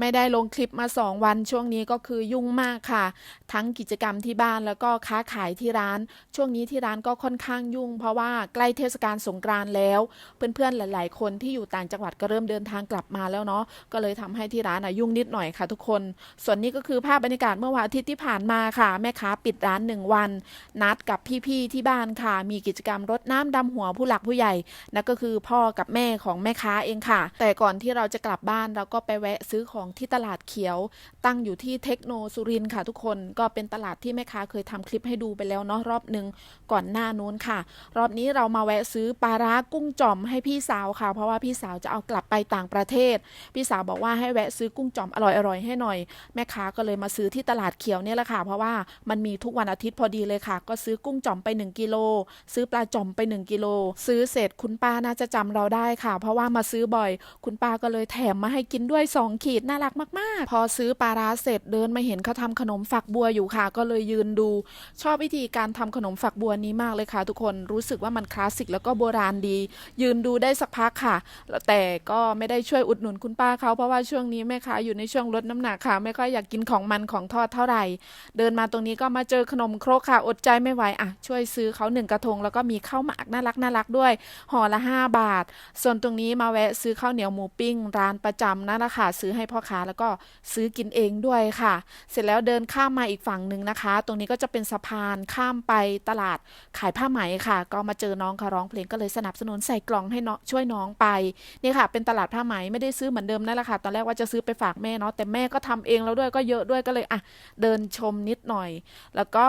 ไม่ได้ลงคลิปมา 2 วันช่วงนี้ก็คือยุ่งมากค่ะ ทั้งกิจกรรมที่บ้านแล้วก็ค้าขายที่ร้าน ช่วงนี้ที่ร้านก็ค่อนข้างยุ่ง เพราะว่าใกล้เทศกาลสงกรานต์แล้ว เพื่อนๆหลาย ๆ คนที่อยู่ต่างจังหวัดก็เริ่มเดินทางกลับมาแล้วเนาะก็เลยทำให้ที่ร้านอะยุ่งนิดหน่อยค่ะทุกคน ส่วนนี้ก็คือภาพบรรยากาศเมื่อวันอาทิตย์ที่ผ่านมาค่ะ แม่ค้าปิดร้านหนึ่งวัน นัดกับพี่ๆที่บ้านค่ะ มีกิจกรรมรดน้ำดำหัวผู้หลักผู้ใหญ่นั่นก็คือพ่อกับแม่ของแม่ค้าเองค่ะ แต่ก่อนที่เราจะกลับบ้านเราก็ไปแวะซื้อของที่ตลาดเขียว ตั้งอยู่ที่เทคโนสุรินค่ะทุกคนก็เป็นตลาดที่แม่ค้าเคยทำคลิปให้ดูไปแล้วเนาะรอบหนึ่งก่อนหน้านู้นค่ะ รอบนี้เรามาแวะซื้อปลาร้ากุ้งจ่อมให้พี่สาวค่ะ เพราะว่าพี่สาวจะเอากลับไปต่างประเทศ พี่สาวบอกว่าให้แวะซื้อกุ้งจ่อมอร่อยๆให้หน่อย แม่ค้าก็เลยมาซื้อที่ตลาดเขียวเนี่ยแหละค่ะ เพราะว่ามันมีทุกวันอาทิตย์พอดีเลยค่ะ ก็ซื้อกุ้งจ่อมไป 1กิโลซื้อปลาจ่อมไป 1กิโลซื้อเสร็จคุณป้าน่าจะจำเราได้ค่ะ เพราะว่ามาซื้อบ่อย คุณป้าก็เลยแถมมาให้กินด้วย 2 ขีดนารักมากๆ พอซื้อปลาร้าเสร็จเดินมาเห็นเขาทำขนมฝักบัวอยู่ค่ะ ก็เลยยืนดู ชอบวิธีการทำขนมฝักบัวนี้มากเลยค่ะ ทุกคนรู้สึกว่ามันคลาสสิกแล้วก็โบราณดี ยืนดูได้สักพักค่ะ แต่ก็ไม่ได้ช่วยอุดหนุนคุณป้าเขาเพราะว่าช่วงนี้แม่ค้าอยู่ในช่วงลดน้ำหนักค่ะ ไม่ค่อยอยากกินของมันของทอดเท่าไหร่ เดินมาตรงนี้ก็มาเจอขนมครกค่ะ อดใจไม่ไหวอะช่วยซื้อเขาหนึ่งกระทง แล้วก็มีข้าวหมากน่ารักน่ารักด้วยห่อละ 5 บาท ส่วนตรงนี้มาแวะซื้อข้าวเหนียวหมูปิ้งร้านประจำนั่นแหละค่ะซื้อให้พ่อค้าแล้วก็ซื้อกินเองด้วยค่ะ เสร็จแล้วเดินข้ามมาอีกฝั่งหนึ่งนะคะ ตรงนี้ก็จะเป็นสะพานข้ามไปตลาดขายผ้าไหมค่ะ ก็มาเจอน้องเขาร้องเพลงก็เลยสนับสนุนใส่กล่องให้น้องช่วยน้องไปนี่ค่ะ เป็นตลาดผ้าไหมไม่ได้ซื้อเหมือนเดิมนั่นแหละค่ะ ตอนแรกว่าจะซื้อไปฝากแม่เนาะแต่แม่ก็ทำเองแล้วด้วยก็เยอะด้วยก็เลยอะเดินชมนิดหน่อย แล้วก็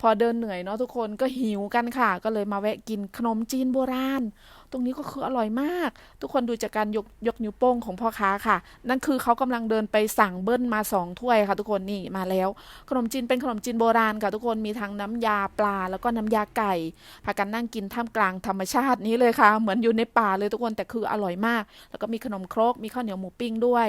พอเดินเหนื่อยเนาะทุกคนก็หิวกันค่ะ ก็เลยมาแวะกินขนมจีนโบราณ ตรงนี้ก็คืออร่อยมาก ทุกคนดูจากการยกยกนิ้วโป้งของพ่อค้าค่ะ นั่นคือเขากำลังเดินไปสั่งเบิ้ลมาสองถ้วยค่ะ ทุกคนนี่มาแล้ว ขนมจีนเป็นขนมจีนโบราณค่ะทุกคนมีทั้งน้ำยาปลา แล้วก็น้ำยาไก่พากันนั่งกินท่ามกลางธรรมชาตินี้เลยค่ะ เหมือนอยู่ในป่าเลยทุกคนแต่คืออร่อยมาก แล้วก็มีขนมครกมีข้าวเหนียวหมูปิ้งด้วย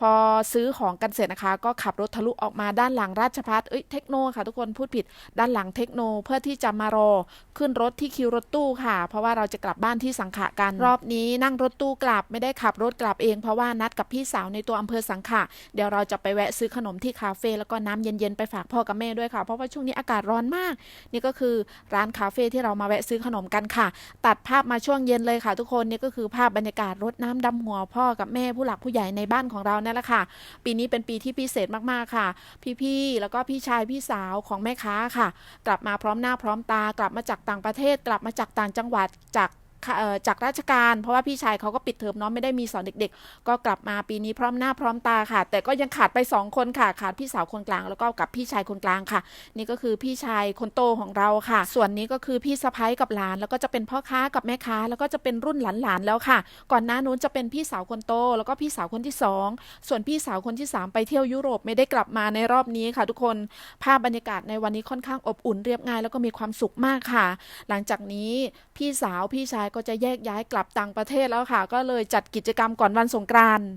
พอซื้อของกันเสร็จนะคะ ก็ขับรถทะลุออกมาด้านหลังราชพัฒเอ้ยเทคโนค่ะ ทุกคนพูดผิดด้านหลังเทคโนเพื่อที่จะมารอขึ้นรถที่คิวรถตู้ค่ะ เพราะว่าเราจะกลับบ้านที่สังขะกัน รอบนี้นั่งรถตู้กลับไม่ได้ขับรถกลับเองเพราะว่านัดกับพี่สาวในตัวอำเภอสังขะเดี๋ยวเราจะไปแวะซื้อขนมที่คาเฟ่แล้วก็น้ำเย็นๆไปฝากพ่อกับแม่ด้วยค่ะ เพราะว่าช่วงนี้อากาศร้อนมาก นี่ก็คือร้านคาเฟ่ที่เรามาแวะซื้อขนมกันค่ะ ตัดภาพมาช่วงเย็นเลยค่ะ ทุกคนนี่ก็คือภาพบรรยากาศรดน้ำดำหัวพ่อกับแม่ผู้หลักผู้ใหญ่ในบ้านของเรานั่นแหละค่ะ ปีนี้เป็นปีที่พิเศษมากๆค่ะ พี่ๆแล้วก็พี่ชายพี่สาวของแม่ค้าค่ะ กลับมาพร้อมหน้าพร้อมตากลับมาจากต่างประเทศกลับมาจากต่างจังหวัดจาก จากราชการ เพราะว่าพี่ชายเขาก็ปิดเทอมเนาะไม่ได้มีสอนเด็ก ๆ ก็กลับมาปีนี้พร้อมหน้าพร้อมตาค่ะ แต่ก็ยังขาดไป 2 คนค่ะ ขาดพี่สาวคนกลาง แล้วก็กับพี่ชายคนกลางค่ะ นี่ก็คือพี่ชายคนโตของเราค่ะ ส่วนนี้ก็คือพี่สะพ้ยกับหลาน แล้วก็จะเป็นพ่อค้ากับแม่ค้า แล้วก็จะเป็นรุ่นหลานๆแล้วค่ะ ก่อนหน้านู้นจะเป็นพี่สาวคนโต แล้วก็พี่สาวคนที่สองส่วนพี่สาวคนที่สามไปเที่ยวยุโรปไม่ได้กลับมาในรอบนี้ค่ะ ทุกคนภาพบรรยากาศในวันนี้ค่อนข้างอบอุ่นเรียบง่าย แล้วก็มีความสุขมากค่ะ หลังจากนี้พี่สาวพี่ชายก็จะแยกย้ายกลับต่างประเทศแล้วค่ะ ก็เลยจัดกิจกรรมก่อนวันสงกรานต์